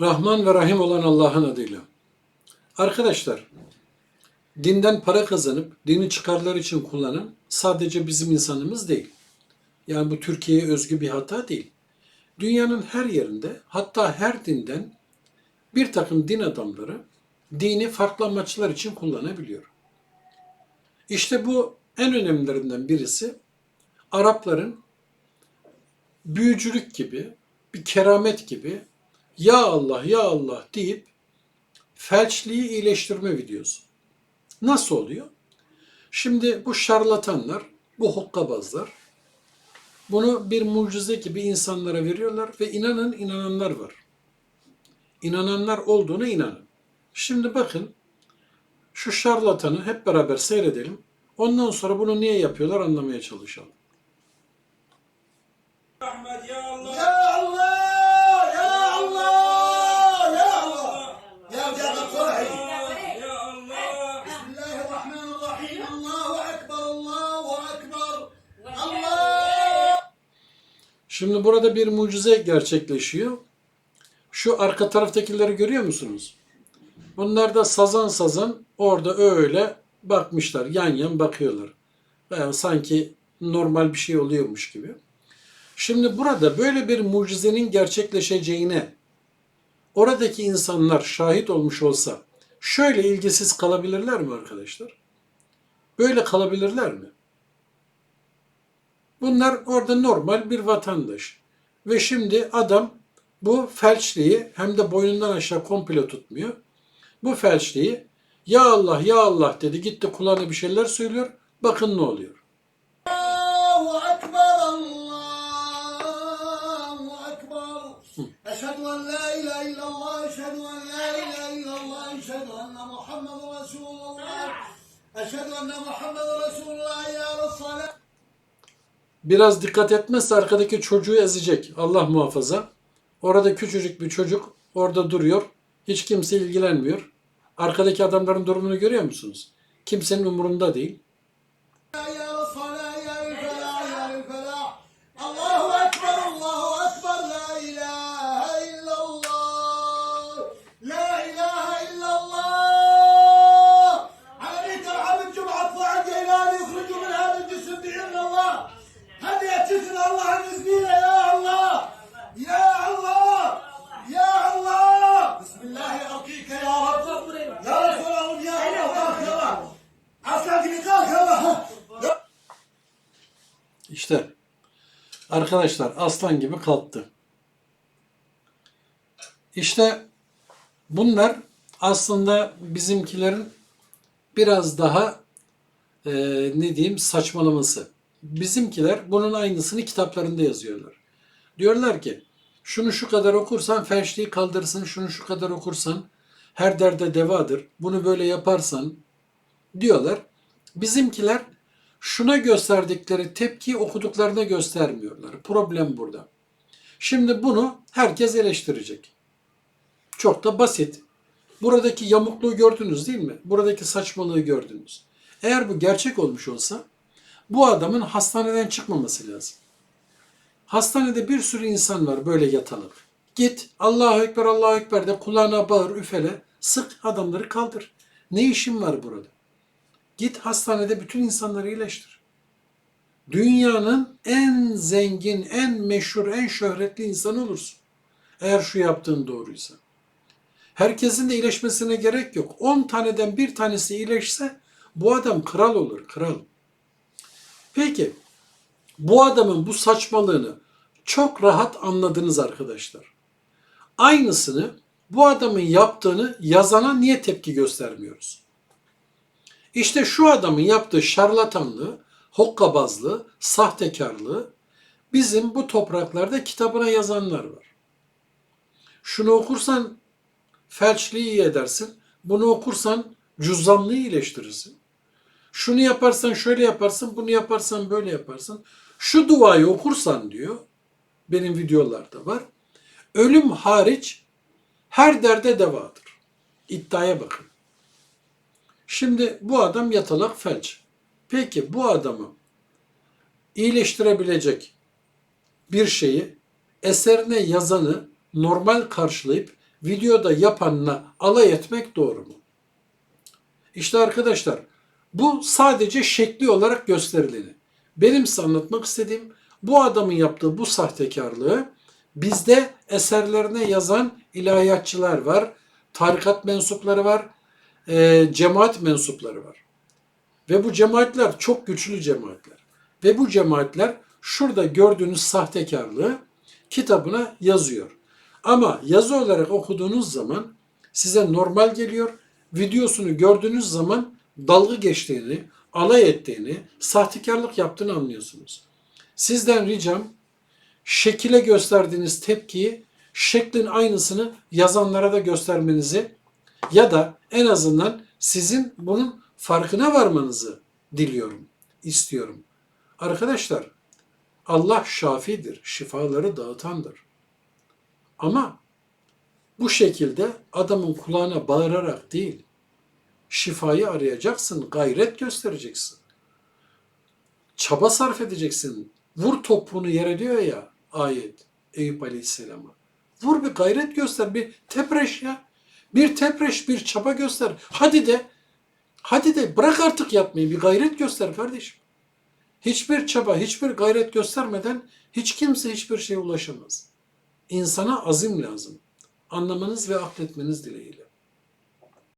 Rahman ve Rahim olan Allah'ın adıyla. Arkadaşlar, dinden para kazanıp dini çıkarlar için kullanan sadece bizim insanımız değil. Yani bu Türkiye'ye özgü bir hata değil. Dünyanın her yerinde hatta her dinden bir takım din adamları dini farklı amaçlar için kullanabiliyor. İşte bu en önemlilerinden birisi Arapların büyücülük gibi, bir keramet gibi ya Allah ya Allah deyip felçliği iyileştirme videosu. Nasıl oluyor? Şimdi bu şarlatanlar, bu hokkabazlar bunu bir mucize gibi insanlara veriyorlar ve inanın inananlar var. İnananlar olduğuna inanın. Şimdi bakın şu şarlatanı hep beraber seyredelim. Ondan sonra bunu niye yapıyorlar anlamaya çalışalım. Şimdi burada bir mucize gerçekleşiyor. Şu arka taraftakileri görüyor musunuz? Bunlar da sazan sazan orada öyle bakmışlar. Yan yan bakıyorlar. Yani sanki normal bir şey oluyormuş gibi. Şimdi burada böyle bir mucizenin gerçekleşeceğine oradaki insanlar şahit olmuş olsa şöyle ilgisiz kalabilirler mi arkadaşlar? Böyle kalabilirler mi? Bunlar orada normal bir vatandaş. Ve şimdi adam bu felçliği hem de boynundan aşağı komple tutmuyor. Bu felçliği ya Allah ya Allah dedi gitti kulağına bir şeyler söylüyor. Bakın ne oluyor. Allahu Ekber Allahu Ekber Eşhedü en la ilahe illallah Eşhedü en la ilahe illallah Eşhedü enne Muhammed Resulullah Eşhedü enne Muhammed Resulullah Ya Resulallah Biraz dikkat etmezse arkadaki çocuğu ezecek. Allah muhafaza. Orada küçücük bir çocuk orada duruyor. Hiç kimse ilgilenmiyor. Arkadaki adamların durumunu görüyor musunuz? Kimsenin umurunda değil. İşte arkadaşlar aslan gibi kalktı. İşte bunlar aslında bizimkilerin biraz daha e, ne diyeyim saçmalaması. Bizimkiler bunun aynısını kitaplarında yazıyorlar. Diyorlar ki şunu şu kadar okursan felçliği kaldırırsın, şunu şu kadar okursan her derde devadır. Bunu böyle yaparsan diyorlar. Bizimkiler şuna gösterdikleri tepki okuduklarına göstermiyorlar. Problem burada. Şimdi bunu herkes eleştirecek. Çok da basit. Buradaki yamukluğu gördünüz değil mi? Buradaki saçmalığı gördünüz. Eğer bu gerçek olmuş olsa bu adamın hastaneden çıkmaması lazım. Hastanede bir sürü insan var böyle yatalak. Git Allahu Ekber Allahu Ekber de kulağına bağır üfele sık adamları kaldır. Ne işin var burada? Git hastanede bütün insanları iyileştir. Dünyanın en zengin, en meşhur, en şöhretli insanı olursun. Eğer şu yaptığın doğruysa. Herkesin de iyileşmesine gerek yok. 10 taneden bir tanesi iyileşse bu adam kral olur, kral. Peki, bu adamın bu saçmalığını çok rahat anladınız arkadaşlar. Aynısını bu adamın yaptığını yazana niye tepki göstermiyoruz? İşte şu adamın yaptığı şarlatanlığı, hokkabazlığı, sahtekarlığı bizim bu topraklarda kitabına yazanlar var. Şunu okursan felçliği iyi edersin, bunu okursan cüzzamlığı iyileştirirsin. Şunu yaparsan şöyle yaparsın, bunu yaparsan böyle yaparsın. Şu duayı okursan diyor, benim videolarda var. Ölüm hariç her derde devadır. İddiaya bakın. Şimdi bu adam yatalak felç. Peki bu adamı iyileştirebilecek bir şeyi eserine yazanı normal karşılayıp videoda yapanla alay etmek doğru mu? İşte arkadaşlar bu sadece şekli olarak gösterileni. Benim size anlatmak istediğim bu adamın yaptığı bu sahtekarlığı bizde eserlerine yazan ilahiyatçılar var, tarikat mensupları var, e, cemaat mensupları var. Ve bu cemaatler çok güçlü cemaatler. Ve bu cemaatler şurada gördüğünüz sahtekarlığı kitabına yazıyor. Ama yazı olarak okuduğunuz zaman size normal geliyor. Videosunu gördüğünüz zaman dalga geçtiğini, alay ettiğini, sahtekarlık yaptığını anlıyorsunuz. Sizden ricam şekile gösterdiğiniz tepkiyi şeklin aynısını yazanlara da göstermenizi ya da en azından sizin bunun farkına varmanızı diliyorum, istiyorum. Arkadaşlar Allah şafidir, şifaları dağıtandır. Ama bu şekilde adamın kulağına bağırarak değil, şifayı arayacaksın, gayret göstereceksin. Çaba sarf edeceksin. Vur topuğunu yere diyor ya ayet Eyüp Aleyhisselam'a. Vur bir gayret göster, bir tepreş ya. Bir tepreş, bir çaba göster. Hadi de, hadi de bırak artık yapmayı, bir gayret göster kardeşim. Hiçbir çaba, hiçbir gayret göstermeden hiç kimse hiçbir şeye ulaşamaz. İnsana azim lazım. Anlamanız ve akletmeniz dileğiyle.